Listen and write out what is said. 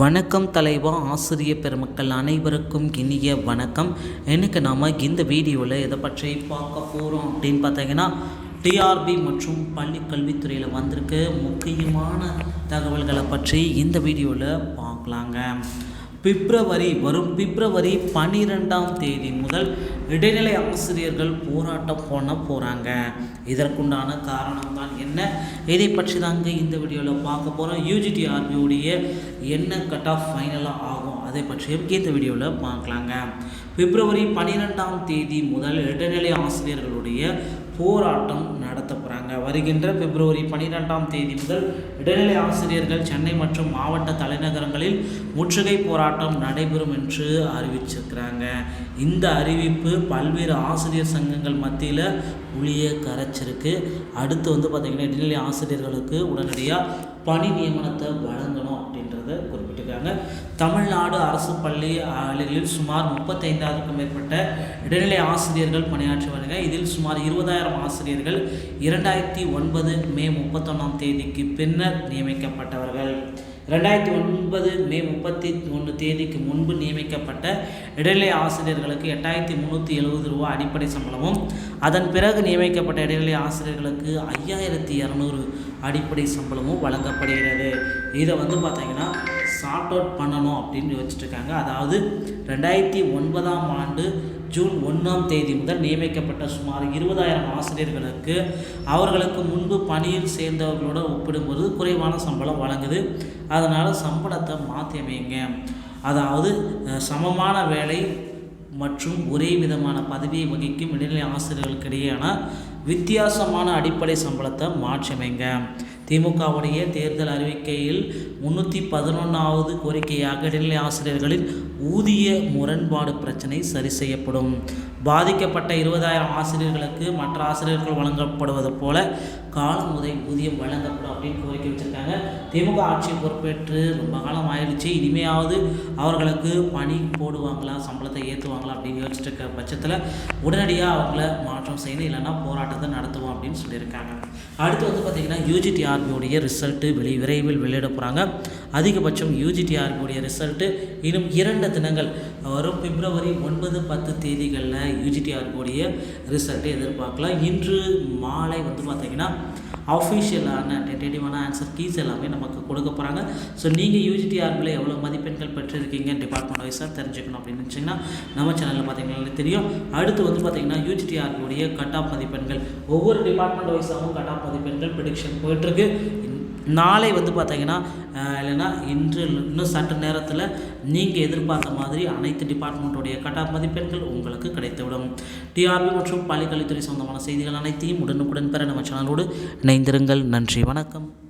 வணக்கம் தலைவா ஆசிரிய பெருமக்கள் அனைவருக்கும் இனிய வணக்கம். எனக்கு நாம் இந்த வீடியோவில் எதை பற்றி பார்க்க போகிறோம் அப்படின்னு பார்த்தீங்கன்னா டிஆர்பி மற்றும் பள்ளி கல்வித்துறையில் வந்திருக்க முக்கியமான தகவல்களை பற்றி இந்த வீடியோவில் பார்க்கலாங்க. பிப்ரவரி வரும் பிப்ரவரி பனிரெண்டாம் தேதி முதல் இடைநிலை ஆசிரியர்கள் போராட்டம் பண்ண போகிறாங்க இதற்குண்டான காரணம் தான் என்ன? இதை பற்றி தாங்க இந்த வீடியோவில் பார்க்க போகிறோம் யூஜிடிஆர்பியுடைய என்ன கட் ஆஃப் ஃபைனலாக ஆகும்? அதை பற்றியும் இந்த வீடியோவில் பார்க்கலாங்க. பிப்ரவரி பனிரெண்டாம் தேதி முதல் இடைநிலை ஆசிரியர்களுடைய போராட்டம் நடத்த போகிறாங்க வருகின்ற பிப்ரவரி பனிரெண்டாம் தேதி முதல் இடைநிலை ஆசிரியர்கள் சென்னை மற்றும் மாவட்ட தலைநகரங்களில் முற்றுகை போராட்டம் நடைபெறும் என்று அறிவிச்சிருக்கிறாங்க. இந்த அறிவிப்பு பல்வேறு ஆசிரியர் சங்கங்கள் மத்தியில் புளிய கரைச்சிருக்கு. அடுத்து வந்து பார்த்திங்கன்னா இடைநிலை ஆசிரியர்களுக்கு உடனடியாக பணி நியமனத்தை வழங்கணும் அப்படின்றத குறிப்பிட்டிருக்காங்க. தமிழ்நாடு அரசு பள்ளி ஆலைகளில் சுமார் முப்பத்தைந்தாயிரக்கும் மேற்பட்ட இடைநிலை ஆசிரியர்கள் பணியாற்றி வருங்க இதில் சுமார் இருபதாயிரம் ஆசிரியர்கள் இரண்டாயிரத்தி ஒன்பது மே முப்பத்தொன்னாம் தேதிக்கு பின்னர் நியமிக்கப்பட்டவர்கள். ரெண்டாயிரத்தி ஒன்பது மே முப்பத்தி ஒன்று தேதிக்கு முன்பு நியமிக்கப்பட்ட இடைநிலை ஆசிரியர்களுக்கு எட்டாயிரத்தி முந்நூற்றி எழுபது ரூபா அடிப்படை சம்பளமும் அதன் பிறகு நியமிக்கப்பட்ட இடைநிலை ஆசிரியர்களுக்கு ஐயாயிரத்தி இரநூறு அடிப்படை சம்பளமும் வழங்கப்படுகிறது. இதை வந்து பார்த்தீங்கன்னா சார்ட் அவுட் பண்ணணும் அப்படின்னு யோசிச்சுட்ருக்காங்க அதாவது ரெண்டாயிரத்தி ஒன்பதாம் ஆண்டு ஜூன் ஒன்றாம் தேதி முதல் நியமிக்கப்பட்ட சுமார் இருபதாயிரம் ஆசிரியர்களுக்கு அவர்களுக்கு முன்பு பணியில் சேர்ந்தவர்களோட ஒப்பிடும்போது குறைவான சம்பளம் வழங்குது. அதனால் சம்பளத்தை மாற்றி அமைங்க. அதாவது சமமான வேலை மற்றும் ஒரே விதமான பதவியை வகிக்கும் இடைநிலை ஆசிரியர்களுக்கு இடையேயான வித்தியாசமான அடிப்படை சம்பளத்தை மாற்றமைங்க திமுகவுடைய தேர்தல் அறிவிக்கையில் முன்னூற்றி பதினொன்றாவது கோரிக்கையாக இடைநிலை ஆசிரியர்களின் ஊதிய முரண்பாடு பிரச்சனை சரி செய்யப்படும். பாதிக்கப்பட்ட இருபதாயிரம் ஆசிரியர்களுக்கு மற்ற ஆசிரியர்கள் வழங்கப்படுவது போல காலம் முதல் ஊதியம் வழங்கப்படும் அப்படின்னு கோரிக்கை வச்சுருக்காங்க. திமுக ஆட்சி பொறுப்பேற்று ரொம்ப காலம் ஆயிடுச்சு. இனிமையாவது அவர்களுக்கு பணி போடுவாங்களா சம்பளத்தை ஏற்றுவாங்களா அப்படின்னு யோசிச்சுட்டு இருக்க பட்சத்தில் உடனடியாக அவங்கள மாற்றம் செய்யணும். இல்லைன்னா போராட்டத்தை நடத்த அப்படின்னு சொல்லியிருக்காங்க. அடுத்து வந்து பார்த்திங்கன்னா யூஜிடிஆர்பியோடைய ரிசல்ட்டு வெளி விரைவில் வெளியிட போகிறாங்க அதிகபட்சம் யூஜிடிஆர்பியோடைய ரிசல்ட்டு இன்னும் இரண்டு தினங்கள். வரும் பிப்ரவரி ஒன்பது பத்து தேதிகளில் யூஜிடிஆர்பியோடைய ரிசல்ட்டை எதிர்பார்க்கலாம். இன்று மாலை வந்து பார்த்திங்கன்னா அஃபிஷியலான டென்டேட்டிவான ஆன்சர் கீஸ் எல்லாமே நமக்கு கொடுக்க போகிறாங்க ஸோ நீங்கள் யூஜிடிஆர்பில் எவ்வளோ மதிப்பெண்கள் பெற்றிருக்கீங்க டிபார்ட்மெண்ட் வைஸாக தெரிஞ்சுக்கணும் அப்படின்னு நினச்சிங்கன்னா நம்ம சேனலில் பார்த்தீங்கன்னா தெரியும். அடுத்து வந்து பார்த்தீங்கன்னா யூஜிடிஆர்பியுடைய கட் ஆஃப் மதிப்பெண்கள். ஒவ்வொரு டிபார்ட்மெண்ட் வைஸாகவும் கட் ஆஃப் மதிப்பெண்கள் ப்ரிடிக்ஷன் போயிட்டுருக்கு. நாளை வந்து பார்த்தீங்கன்னா இல்லைன்னா இன்று இன்னும் சற்று நேரத்தில் நீங்கள் எதிர்பார்த்த மாதிரி அனைத்து டிபார்ட்மெண்ட்டுடைய கட்டாப் மதிப்பெண்கள் உங்களுக்கு கிடைத்துவிடும். டிஆர்பி மற்றும் பள்ளிக்கல்வித்துறை சொந்தமான செய்திகள் அனைத்தையும் உடனுக்குடன் பெற நம்ம சேனலோடு இணைந்திருங்கள். நன்றி வணக்கம்.